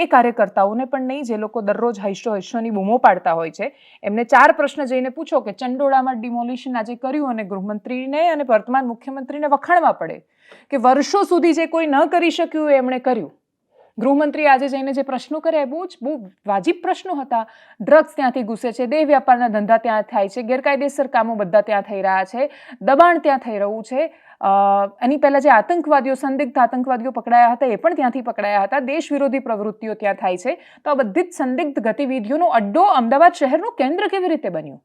એ કાર્યકર્તાઓને પણ નહીં, જે લોકો દરરોજ હૈશો હૈશોની બૂમો પાડતા હોય છે. એમને ચાર પ્રશ્ન જઈને પૂછો કે ચંડોળામાં ડિમોલિશન આજે કર્યું અને ગૃહમંત્રીને અને વર્તમાન મુખ્યમંત્રીને વખાણવા પડે? કે વર્ષો સુધી જે કોઈ ન કરી શક્યું એમણે કર્યું? ગૃહમંત્રી આજે જઈને જે પ્રશ્નો કર્યા બહુ જ બહુ વાજિબ પ્રશ્નો હતા. ડ્રગ્સ ત્યાંથી ઘૂસે છે, દેહ વ્યાપારના ધંધા ત્યાં થાય છે, ગેરકાયદેસર કામો બધા ત્યાં થઈ રહ્યા છે, દબાણ ત્યાં થઈ રહ્યું છે. એની પહેલાં જે આતંકવાદીઓ, સંદિગ્ધ આતંકવાદીઓ પકડાયા હતા, એ પણ ત્યાંથી પકડાયા હતા. દેશ વિરોધી પ્રવૃત્તિઓ ત્યાં થાય છે. તો આ બધી જ સંદિગ્ધ ગતિવિધિઓનો અડ્ડો અમદાવાદ શહેરનું કેન્દ્ર કેવી રીતે બન્યું?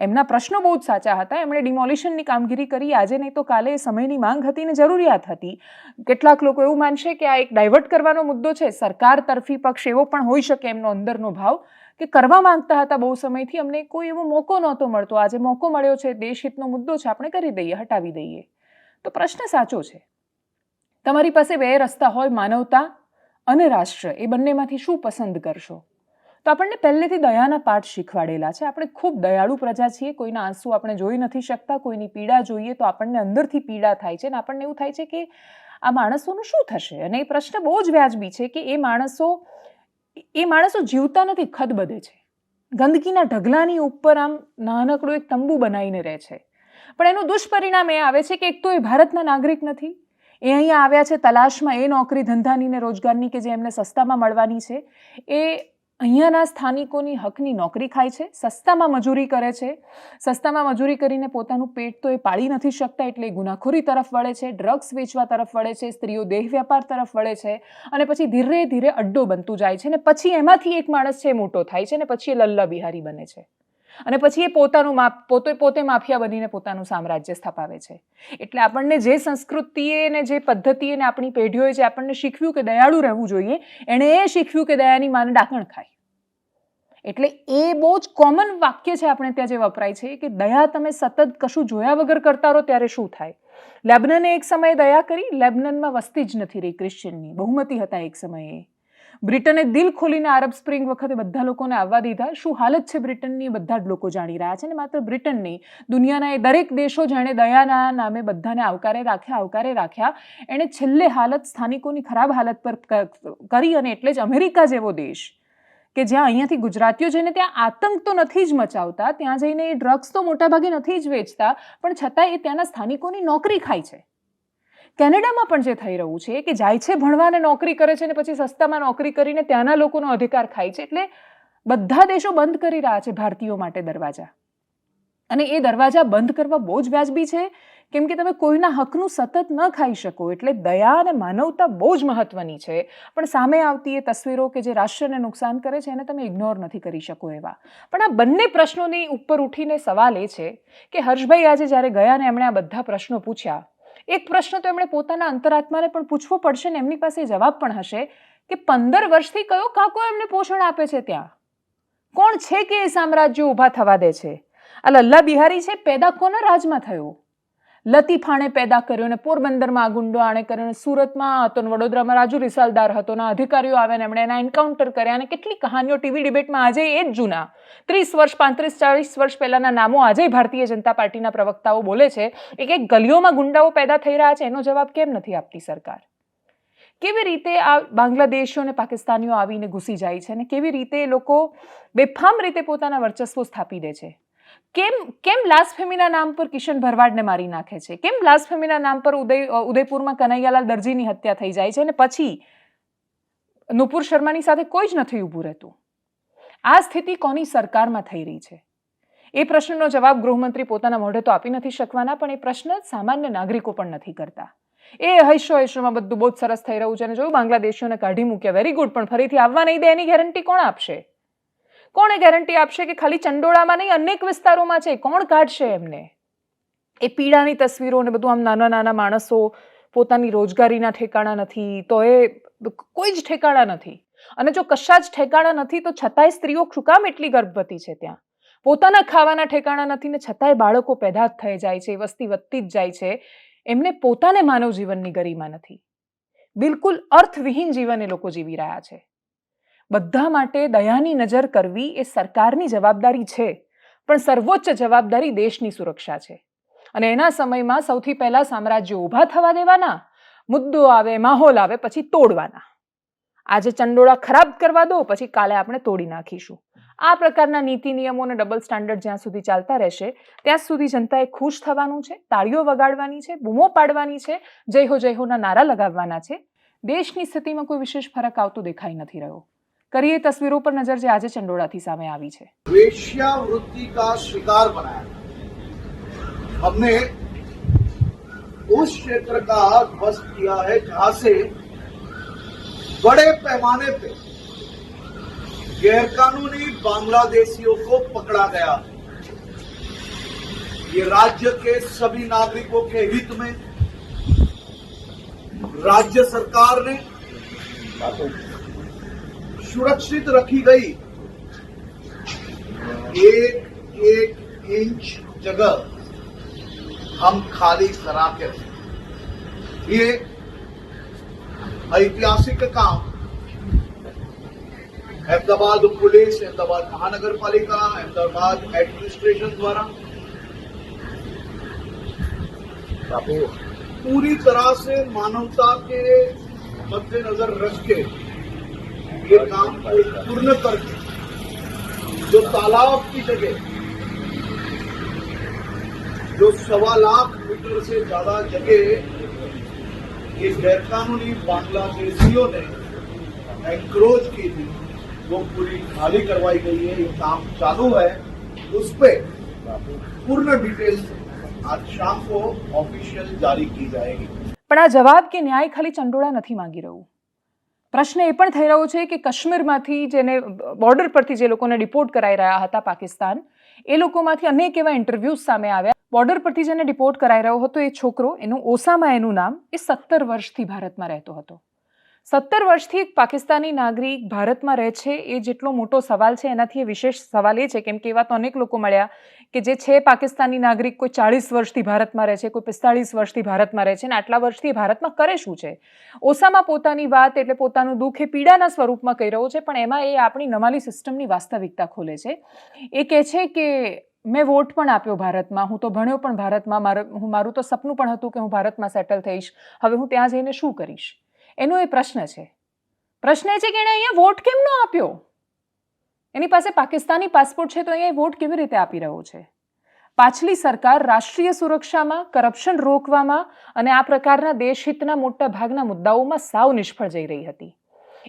એમના પ્રશ્નો બહુ જ સાચા હતા. એમણે ડિમોલિશનની કામગીરી કરી. આજે નહીં તો કાલે સમયની માંગ હતી ને જરૂરિયાત હતી. કેટલાક લોકો એવું માનશે કે આ એક ડાયવર્ટ કરવાનો મુદ્દો છે. સરકાર તરફી પક્ષ એવો પણ હોઈ શકે એમનો અંદરનો ભાવ કે કરવા માંગતા હતા બહુ સમયથી. અમને કોઈ એવો મોકો નહોતો મળતો. આજે મોકો મળ્યો છે. દેશહિતનો મુદ્દો છે. આપણે કરી દઈએ, હટાવી દઈએ. તો પ્રશ્ન સાચો છે. તમારી પાસે બે રસ્તા હોય, માનવતા અને રાષ્ટ્ર. એ બંનેમાંથી શું પસંદ કરશો? તો આપણને પહેલેથી દયાના પાઠ શીખવાડેલા છે. આપણે ખૂબ દયાળુ પ્રજા છીએ. કોઈના આંસુ આપણે જોઈ નથી શકતા. કોઈની પીડા જોઈએ તો આપણને અંદરથી પીડા થાય છે. અને આપણને એવું થાય છે કે આ માણસોનું શું થશે? અને એ પ્રશ્ન બહુ જ વ્યાજબી છે કે એ માણસો એ માણસો જીવતા નથી ખદબદે છે. ગંદકીના ઢગલાની ઉપર આમ નાનકડું એક તંબુ બનાવીને રહે છે. પણ એનું દુષ્પરિણામ એ આવે છે કે એક તો એ ભારતના નાગરિક નથી. એ અહીંયા આવ્યા છે તલાશમાં, એ નોકરી ધંધાની ને રોજગારની કે જે એમને સસ્તામાં મળવાની છે. એ અહીંયાના સ્થાનિકોની હકની નોકરી ખાય છે, સસ્તામાં મજૂરી કરે છે. સસ્તામાં મજૂરી કરીને પોતાનું પેટ તો એ પાળી નથી શકતા એટલે ગુનાખોરી તરફ વળે છે, ડ્રગ્સ વેચવા તરફ વળે છે, સ્ત્રીઓ દેહ વ્યાપાર તરફ વળે છે અને પછી ધીરે ધીરે અડ્ડો બનતું જાય છે ને પછી એમાંથી એક માણસ છે મોટો થાય છે ને પછી એ લલ્લા બિહારી બને છે. અને પછી એ પોતાનું માપ, પોતે પોતે માફિયા બનીને પોતાનું સામ્રાજ્ય સ્થાપાવે છે. એટલે આપણને જે સંસ્કૃતિએ ને જે પદ્ધતિએ ને આપણી પેઢીઓએ જે આપણને શીખવ્યું કે દયાળુ રહેવું જોઈએ, એણે એ શીખવ્યું કે દયાની માને ડાકણ ખાય. એટલે એ બહુ જ કોમન વાક્ય છે આપણે ત્યાં જે વપરાય છે કે દયા તમે સતત કશું જોયા વગર કરતા રહો ત્યારે શું થાય? લેબનને એક સમયે દયા કરી, લેબનનમાં વસ્તી જ નથી રહી, ક્રિશ્ચિયનની. બહુમતી હતા એક સમયે. બ્રિટને દિલ ખોલીને આરબ સ્પ્રિંગ વખતે બધા લોકોને આવવા દીધા. શું હાલત છે બ્રિટનની? બધા જ લોકો જાણી રહ્યા છે અને માત્ર બ્રિટન નહીં દુનિયાના એ દરેક દેશો જેણે દયાના નામે બધાને આવકારે રાખ્યા આવકારે રાખ્યા. એણે છેલ્લે હાલત સ્થાનિકોની ખરાબ હાલત પર કરી અને એટલે જ અમેરિકા જેવો દેશ, કે જ્યાં અહીંયાથી ગુજરાતીઓ જઈને ત્યાં આતંક તો નથી જ મચાવતા, ત્યાં જઈને એ ડ્રગ્સ તો મોટાભાગે નથી જ વેચતા, પણ છતાં એ ત્યાંના સ્થાનિકોની નોકરી ખાય છે. કેનેડામાં પણ જે થઈ રહ્યું છે, કે જાય છે ભણવાને નોકરી કરે છે ને પછી સસ્તામાં નોકરી કરીને ત્યાંના લોકોનો અધિકાર ખાય છે, એટલે બધા દેશો બંધ કરી રહ્યા છે ભારતીયો માટે દરવાજા. અને એ દરવાજા બંધ કરવા બહુ જ વ્યાજબી છે, કેમ કે તમે કોઈના હકનું સતત ન ખાઈ શકો, એટલે દયા અને માનવતા બહુ જ મહત્વની છે. પણ સામે આવતી એ તસવીરો કે જે રાષ્ટ્રને નુકસાન કરે છે, એને તમે ઇગ્નોર નથી કરી શકો એવા. પણ આ બંને પ્રશ્નોની ઉપર ઉઠીને સવાલ એ છે, કે હર્ષભાઈ આજે જ્યારે ગયા ને એમણે આ બધા પ્રશ્નો પૂછ્યા એક પ્રશ્ન તો એમણે પોતાના અંતરાત્માને પણ પૂછવો પડશે ને એમની પાસે જવાબ પણ હશે કે પંદર વર્ષથી કયો કાકો એમને પોષણ આપે છે ત્યાં? કોણ છે કે એ સામ્રાજ્ય ઊભા થવા દે છે? આ લલ્લા બિહારી છે, પેદા કોના રાજમાં થયો? લતીફાણે પેદા કર્યો ને પોરબંદરમાં આ ગુંડો આણે કર્યો સુરતમાં હતો ને વડોદરામાં રાજુ રિસાલદાર હતો ને અધિકારીઓ આવે ને એમણે એના એન્કાઉન્ટર કર્યા અને કેટલી કહાનીઓ ટીવી ડિબેટમાં આજે એ જ જૂના. ત્રીસ વર્ષ, પાંત્રીસ, ચાળીસ વર્ષ પહેલાંના નામો આજે ભારતીય જનતા પાર્ટીના પ્રવક્તાઓ બોલે છે. એક એક ગલીઓમાં ગુંડાઓ પેદા થઈ રહ્યા છે. એનો જવાબ કેમ નથી આપતી સરકાર? કેવી રીતે આ બાંગ્લાદેશીઓ અને પાકિસ્તાનીઓ આવીને ઘૂસી જાય છે અને કેવી રીતે એ લોકો બેફામ રીતે પોતાના વર્ચસ્વો સ્થાપી દે છે? કેમ કેમ લાસફેમીના નામ પર કિશન ભરવાડને મારી નાખે છે? કેમ લાસફેમીના નામ પર ઉદય ઉદયપુરમાં કનૈયાલાલ દરજીની હત્યા થઈ જાય છે અને પછી નુપુર શર્માની સાથે કોઈ જ નથી ઊભું રહેતું? આ સ્થિતિ કોની સરકારમાં થઈ રહી છે? એ પ્રશ્નનો જવાબ ગૃહમંત્રી પોતાના મોઢે તો આપી નથી શકવાના, પણ એ પ્રશ્ન સામાન્ય નાગરિકો પણ નથી કરતા. એ હૈશો હૈશોમાં બધું બહુ જ સરસ થઈ રહ્યું છે અને જોયું બાંગ્લાદેશીઓને કાઢી મૂક્યા. વેરી ગુડ પણ ફરીથી આવવા નહીં દે એની ગેરંટી કોણ આપશે? કોણ ગેરંટી આપશે કે ખાલી ચંડોળામાં નહીં, અનેક વિસ્તારોમાં છે? કોણ કાઢશે એમને? એ પીડાની તસવીરો ને બધું આમ નાના નાના માણસો પોતાની રોજગારીના ઠેકાણા નથી, તો એ કોઈ જ ઠેકાણા નથી. અને જો કશા જ ઠેકાણા નથી, તો છતાંય સ્ત્રીઓ શું એટલી ગર્ભવતી છે ત્યાં. પોતાના ખાવાના ઠેકાણા નથી ને છતાંય બાળકો પેદા જ થઈ જાય છે, વસ્તી વધતી જ જાય છે. એમને પોતાને માનવ જીવનની ગરિમા નથી. બિલકુલ અર્થવિહીન જીવન એ લોકો જીવી રહ્યા છે. બધા માટે દયાની નજર કરવી એ સરકારની જવાબદારી છે, પણ સર્વોચ્ચ જવાબદારી દેશની સુરક્ષા છે. અને એના સમયમાં સૌથી પહેલાં સામ્રાજ્યો ઊભા થવા દેવાના, મુદ્દો આવે, માહોલ આવે, પછી તોડવાના. આજે ચંડોળા ખરાબ કરવા દો, પછી કાલે આપણે તોડી નાખીશું. આ પ્રકારના નીતિ નિયમો અને ડબલ સ્ટાન્ડર્ડ જ્યાં સુધી ચાલતા રહેશે, ત્યાં સુધી જનતાએ ખુશ થવાનું છે, તાળીઓ વગાડવાની છે, બૂમો પાડવાની છે, જય હો જય હોના નારા લગાવવાના છે. દેશની સ્થિતિમાં કોઈ વિશેષ ફરક આવતો દેખાઈ નથી રહ્યો. કરીએ તસવીરો પર નજર જે આજે ચંડોળાથી સામે આવી છે वेश्यावृत्ति का शिकार बनाया हमने उस क्षेत्र का ध्वस्त किया है जहां से बड़े पैमाने पे गैरकानूनी बांग्लादेशियों को पकड़ा गया ये राज्य के सभी नागरिकों के हित में राज्य सरकार ने सुरक्षित रखी गई एक एक इंच जगह हम खाली करा के। ये ऐतिहासिक काम अहमदाबाद पुलिस, अहमदाबाद महानगर पालिका अहमदाबाद एडमिनिस्ट्रेशन द्वारा पूरी तरह से मानवता के मद्देनजर रख के ये काम को पूर्ण करके जो तालाब की जगह जो सवा लाख मीटर से ज्यादा जगह ये गैरकानूनी बांग्लादेशियों ने एंक्रोच की थी वो पूरी खाली करवाई गई है ये काम चालू है उस पे पूर्ण डिटेल आज शाम को ऑफिशियल जारी की जाएगी પણ આ જવાબ કે ન્યાય ખાલી ચંડોળા નથી માંગી રહ્યું પ્રશ્ન એ પણ થઈ રહ્યો છે કે કાશ્મીરમાંથી જેને બોર્ડર પરથી જે લોકોને ડિપોર્ટ કરાઈ રહ્યા હતા પાકિસ્તાન, એ લોકોમાંથી અનેક એવા ઇન્ટરવ્યૂઝ સામે આવ્યા. બોર્ડર પરથી જેને ડિપોર્ટ કરાઈ રહ્યો હતો એ છોકરો, એનું ઓસામા એનું નામ એ સત્તર વર્ષથી ભારતમાં રહેતો હતો. સત્તર વર્ષથી એક પાકિસ્તાની નાગરિક ભારતમાં રહે છે એ જેટલો મોટો સવાલ છે, એનાથી એ વિશેષ સવાલ એ છે, કેમ કે એવા તો અનેક લોકો મળ્યા કે જે છે પાકિસ્તાની નાગરિક કોઈ ચાળીસ વર્ષથી ભારતમાં રહે છે, કોઈ પિસ્તાળીસ વર્ષથી ભારતમાં રહે છે અને આટલા વર્ષથી ભારતમાં કરે શું છે? ઓસામાં પોતાની વાત એટલે પોતાનું દુઃખ એ પીડાના સ્વરૂપમાં કહી રહ્યો છે, પણ એમાં એ આપણી નમાલી સિસ્ટમની વાસ્તવિકતા ખોલે છે. એ કહે છે કે મેં વોટ પણ આપ્યો ભારતમાં, હું તો ભણ્યો પણ ભારતમાં, મારું, હું, મારું તો સપનું પણ હતું કે હું ભારતમાં સેટલ થઈશ, હવે હું ત્યાં જઈને શું કરીશ? એનો એ પ્રશ્ન છે. પ્રશ્ન એ છે કે એણે અહીંયા વોટ કેમ ન આપ્યો? એની પાસે પાકિસ્તાની પાસપોર્ટ છે તો અહીંયા વોટ કેવી રીતે આપી રહ્યો છે? પાછલી સરકાર રાષ્ટ્રીય સુરક્ષામાં કરપ્શન રોકવામાં અને આ પ્રકારના દેશહિતના મોટા ભાગના મુદ્દાઓમાં સાવ નિષ્ફળ જઈ રહી હતી.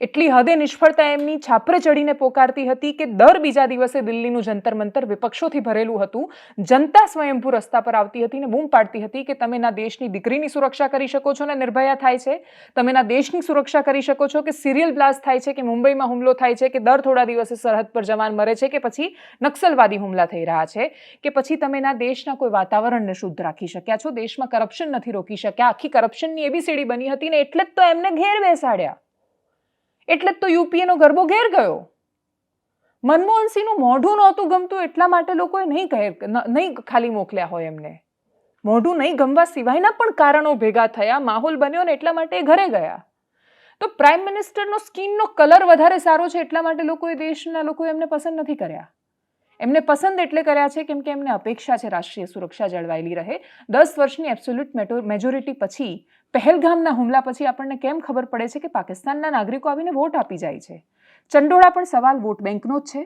એટલી હદે નિષ્ફળતા એમની છાપરે ચડીને પોકારતી હતી કે દર બીજા દિવસે દિલ્હીનું જંતર મંતર વિપક્ષોથી ભરેલું હતું. જનતા સ્વયંભૂ રસ્તા પર આવતી હતી ને બૂમ પાડતી હતી કે તમે ના દેશની દીકરીની સુરક્ષા કરી શકો છો ને નિર્ભયા થાય છે. તમે ના દેશની સુરક્ષા કરી શકો છો કે સિરિયલ બ્લાસ્ટ થાય છે કે મુંબઈમાં હુમલો થાય છે કે દર થોડા દિવસે સરહદ પર જવાન મરે છે કે પછી નક્સલવાદી હુમલા થઈ રહ્યા છે કે પછી તમે ના દેશના કોઈ વાતાવરણને શુદ્ધ રાખી શક્યા છો. દેશમાં કરપ્શન નથી રોકી શક્યા. આખી કરપ્શનની એવી સીડી બની હતી ને એટલે જ તો એમને ઘેર બેસાડ્યા. એટલે જ તો યુપીએનો ગરબો ઘેર ગયો. મનમોહનસિંહનું મોઢું નહોતું ગમતું એટલા માટે લોકોએ નહીં ઘેર નહીં ખાલી મોકલ્યા હોય એમને. મોઢું નહીં ગમવા સિવાયના પણ કારણો ભેગા થયા, માહોલ બન્યો ને એટલા માટે ઘરે ગયા. તો પ્રાઇમ મિનિસ્ટરનો સ્કીનનો કલર વધારે સારો છે એટલા માટે લોકોએ દેશના લોકોએ એમને પસંદ નથી કર્યા. એમને પસંદ એટલે કર્યા છે કેમ કે એમને અપેક્ષા છે રાષ્ટ્રીય સુરક્ષા જળવાયેલી રહે. દસ વર્ષની એબ્સોલ્યુટ મેજોરિટી પછી પહેલગામના હુમલા પછી આપણને કેમ ખબર પડે છે કે પાકિસ્તાનના નાગરિકો આવીને વોટ આપી જાય છે? ચંડોળા પણ સવાલ વોટ બેંકનો જ છે.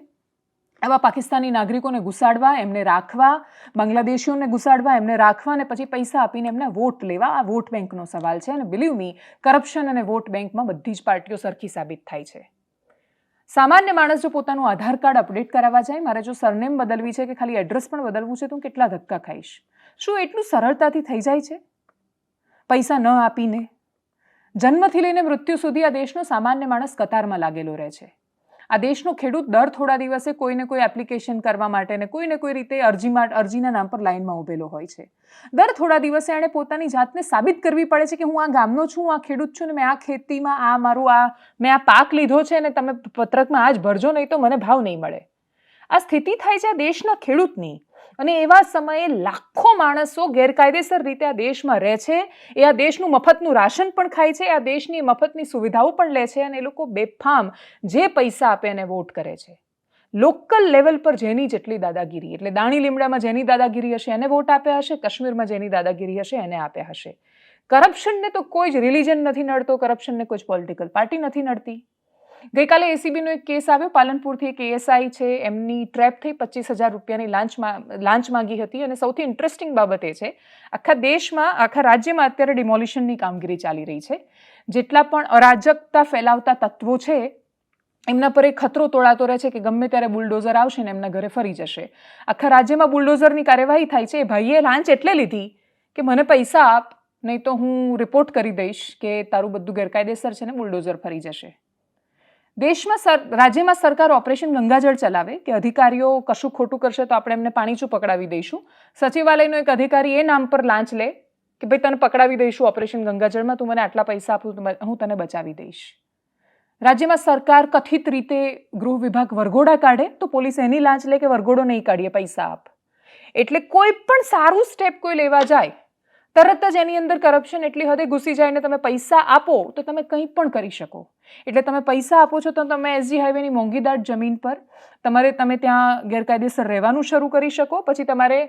આવા પાકિસ્તાની નાગરિકોને ઘુસાડવા, એમને રાખવા, બાંગ્લાદેશીઓને ઘુસાડવા, એમને રાખવા અને પછી પૈસા આપીને એમને વોટ લેવા, આ વોટ બેંકનો સવાલ છે. અને બિલીવ મી કરપ્શન અને વોટ બેંકમાં બધી જ પાર્ટીઓ સરખી સાબિત થાય છે. સામાન્ય માણસ જો પોતાનું આધાર કાર્ડ અપડેટ કરાવવા જાય, મારે જો સરનેમ બદલવી છે કે ખાલી એડ્રેસ પણ બદલવું છે, તો હું કેટલા ધક્કા ખાઈશ? શું એટલું સરળતાથી થઈ જાય છે? પૈસા ન આપીને જન્મથી લઈને મૃત્યુ સુધી આ દેશનો સામાન્ય માણસ કતારમાં લાગેલો રહે છે. આ દેશનો ખેડૂત દર થોડા દિવસે કોઈને કોઈ એપ્લિકેશન કરવા માટે ને કોઈને કોઈ રીતે અરજી અરજીના નામ પર લાઈનમાં ઊભેલો હોય છે. દર થોડા દિવસે એણે પોતાની જાતને સાબિત કરવી પડે છે કે હું આ ગામનો છું, આ ખેડૂત છું ને મેં આ ખેતીમાં આ મારું આ, મેં આ પાક લીધો છે ને તમે પત્રકમાં આ જ ભરજો નહીં તો મને ભાવ નહીં મળે. આ સ્થિતિ થાય છે આ દેશના ખેડૂતની. અને એવા સમયે લાખો માણસો ગેરકાયદેસર રીતે આ દેશમાં રહે છે. એ આ દેશનું મફતનું રાશન પણ ખાય છે, આ દેશની મફતની સુવિધાઓ પણ લે છે અને એ લોકો બેફામ જે પૈસા આપે એને વોટ કરે છે. લોકલ લેવલ પર જેની જેટલી દાદાગીરી, એટલે દાણી લીમડામાં જેની દાદાગીરી હશે એને વોટ આપ્યા હશે, કાશ્મીરમાં જેની દાદાગીરી હશે એને આપ્યા હશે. કરપ્શનને તો કોઈ જ રિલિજન નથી નડતો કરપ્શનને કોઈ જ પોલિટિકલ પાર્ટી નથી નડતી. ગઈકાલે એસીબીનો એક કેસ આવ્યો. પાલનપુરથી એક એએસઆઈ છે, એમની ટ્રેપ થઈ પચીસ હજાર રૂપિયાની લાંચ મા- લાંચ માંગી હતી અને સૌથી ઇન્ટરેસ્ટિંગ બાબત એ છે, આખા દેશમાં, આખા રાજ્યમાં અત્યારે ડિમોલિશનની કામગીરી ચાલી રહી છે. જેટલા પણ અરાજકતા ફેલાવતા તત્વો છે, એમના પર એક ખતરો તોડાતો રહે છે કે ગમે ત્યારે બુલડોઝર આવશે ને એમના ઘરે ફરી જશે. આખા રાજ્યમાં બુલડોઝરની કાર્યવાહી થાય છે, એ ભાઈએ લાંચ એટલે લીધી કે મને પૈસા આપ, નહીં તો હું રિપોર્ટ કરી દઈશ કે તારું બધું ગેરકાયદેસર છે ને બુલડોઝર ફરી જશે. દેશમાં સર, રાજ્યમાં સરકાર ઓપરેશન ગંગાજળ ચલાવે કે અધિકારીઓ કશું ખોટું કરશે તો આપણે એમને પાણીચું પકડાવી દઈશું? સચિવાલયનો એક અધિકારી એ નામ પર લાંચ લે કે ભાઈ તને પકડાવી દઈશું ઓપરેશન ગંગાજળમાં, તું મને આટલા પૈસા આપું હું તને બચાવી દઈશ. રાજ્યમાં સરકાર કથિત રીતે ગૃહ વિભાગ વરઘોડા કાઢે તો પોલીસ એની લાંચ લે કે વરઘોડો નહીં કાઢીએ, પૈસા આપ. એટલે કોઈ પણ સારું સ્ટેપ કોઈ લેવા જાય તરત જ એની અંદર કરપ્શન એટલી હદે ઘૂસી જાય ને તમે પૈસા આપો, તો તમે કંઈ પણ કરી શકો. એટલે તમે પૈસા આપો છો તો તમે એસજી હાઈવેની મોંઘીદાટ જમીન પર તમારે, તમે ત્યાં ગેરકાયદેસર રહેવાનું શરૂ કરી શકો, પછી તમારે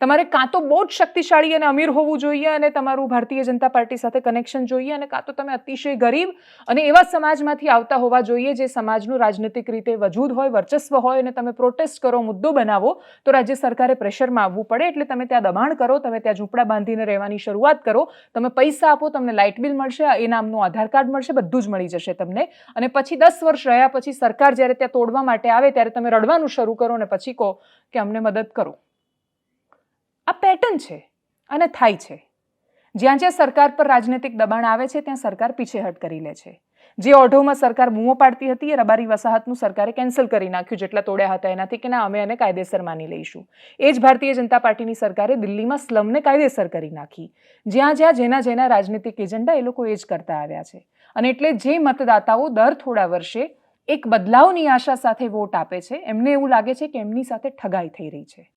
તમારે કાં તો બહુ જ શક્તિશાળી અને અમીર હોવું જોઈએ અને તમારું ભારતીય જનતા પાર્ટી સાથે કનેક્શન જોઈએ અને કાં તો તમે અતિશય ગરીબ અને એવા સમાજમાંથી આવતા હોવા જોઈએ જે સમાજનું રાજનૈતિક રીતે વજૂદ હોય, વર્ચસ્વ હોય અને તમે પ્રોટેસ્ટ કરો, મુદ્દો બનાવો, તો રાજ્ય સરકારે પ્રેશરમાં આવવું પડે. એટલે તમે ત્યાં દબાણ કરો, તમે ત્યાં ઝૂંપડા બાંધીને રહેવાની શરૂઆત કરો. તમે પૈસા આપો, તમને લાઇટ બિલ મળશે એ નામનું આધાર કાર્ડ મળશે, બધું જ મળી જશે તમને. અને પછી દસ વર્ષ રહ્યા પછી સરકાર જ્યારે ત્યાં તોડવા માટે આવે ત્યારે તમે રડવાનું શરૂ કરો અને પછી કહો કે અમને મદદ કરો. આ પેટર્ન છે અને થાય છે. જ્યાં જ્યાં સરકાર પર રાજનૈતિક દબાણ આવે છે, ત્યાં સરકાર પીછેહટ કરી લે છે. જે ઓઢોમાં સરકાર બૂમો પાડતી હતી, એ રબારી વસાહતનું સરકારે કેન્સલ કરી નાખ્યું, જેટલા તોડ્યા હતા એનાથી કે ના, અમે એને કાયદેસર માની લઈશું. એ જ ભારતીય જનતા પાર્ટીની સરકારે દિલ્હીમાં સ્લમને કાયદેસર કરી નાખી. જ્યાં જ્યાં, જેના જેના રાજનીતિક એજન્ડા એ લોકો એ જ કરતા આવ્યા છે. અને એટલે જે મતદાતાઓ દર થોડા વર્ષે એક બદલાવની આશા સાથે વોટ આપે છે, એમને એવું લાગે છે કે એમની સાથે ઠગાઈ થઈ રહી છે.